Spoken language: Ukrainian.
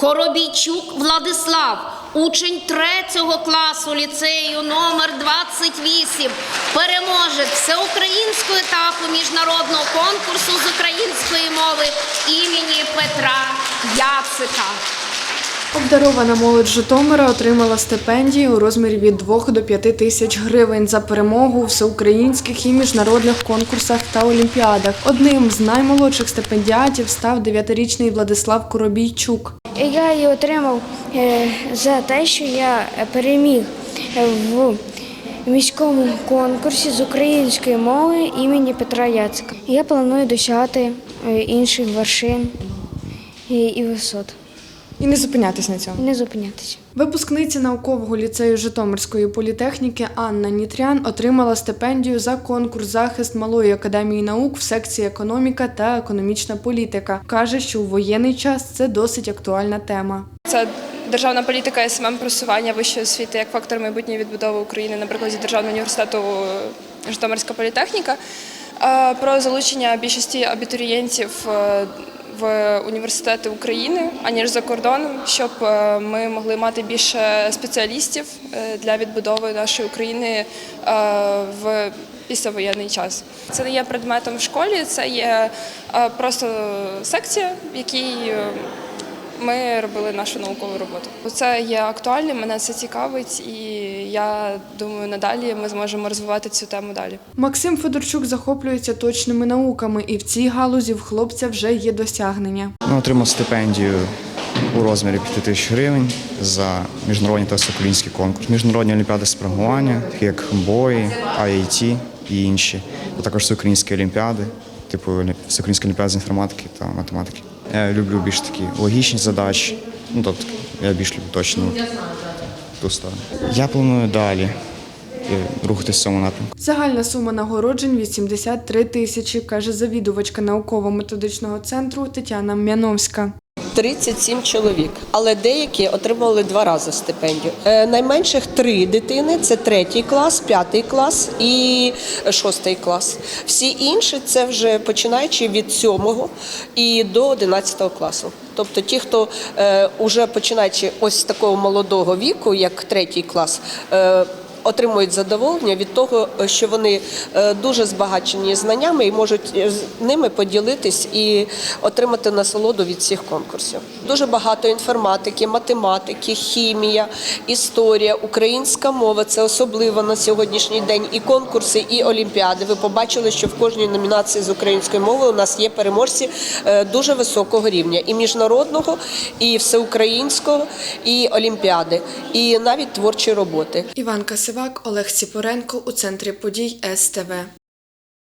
Коробійчук Владислав, учень третього класу ліцею номер 28, переможець всеукраїнського етапу міжнародного конкурсу з української мови імені Петра Яцика. Обдарована молодь Житомира отримала стипендії у розмірі від 2 до 5 тисяч гривень за перемогу у всеукраїнських і міжнародних конкурсах та олімпіадах. Одним з наймолодших стипендіатів став 9-річний Владислав Коробійчук. Я її отримав е, за те, що я переміг в міському конкурсі з української мови імені Петра Яцика. Я планую досягати е, інших вершин і, висот, І не зупинятись на цьому. і не зупинятися. Випускниця наукового ліцею Житомирської політехніки Анна Нітрян отримала стипендію за конкурс захист малої академії наук в секції економіка та економічна політика. каже, що у воєнний час це досить актуальна тема. Це державна політика СММ просування вищої освіти як фактор майбутньої відбудови України на прикладі Державного університету Житомирська політехніка. Про залучення більшості абітурієнтів е, в університети України, аніж за кордоном, щоб е, ми могли мати більше спеціалістів е, для відбудови нашої України в післявоєнний час. Це не є предметом в школі, це є просто секція, в якій ми робили нашу наукову роботу. Це є актуальним, мене це цікавить, і я думаю, надалі ми зможемо розвивати цю тему далі. Максим Федорчук захоплюється точними науками, і в цій галузі в хлопця вже є досягнення. Ну, отримав стипендію у розмірі 5 тисяч гривень за міжнародні та всеукраїнський конкурс. Міжнародні олімпіади з програмування, такі як бої, IIT і інші, а також всеукраїнські олімпіади, типу олі- всеукраїнська олімпіада з інформатики та математики. Я люблю більш такі логічні задачі. Ну тобто я більш люблю точно ту сторону. Я планую далі рухатися. в цьому напрямку. Загальна сума нагороджень 83 тисячі, каже завідувачка науково-методичного центру Тетяна Мяновська. 37 чоловік, але деякі отримали два рази стипендію. Е, найменших три дитини це третій клас, п'ятий клас і шостий клас. Всі інші це вже починаючи від сьомого і до 11 класу. Тобто ті, хто е, уже починаючи ось з такого молодого віку, як третій клас. Е, Отримують задоволення від того, що вони е, дуже збагачені знаннями і можуть е, з ними поділитись і отримати насолоду від всіх конкурсів. Дуже багато інформатики, математики, хімія, історія, українська мова це особливо на сьогоднішній день. І конкурси, і олімпіади. Ви побачили, що в кожній номінації з української мови у нас є переможці е, дуже високого рівня і міжнародного, і всеукраїнського, і олімпіади, і навіть творчі роботи. Іван Касивак, Олег Сіпоренко у центрі подій СТВ.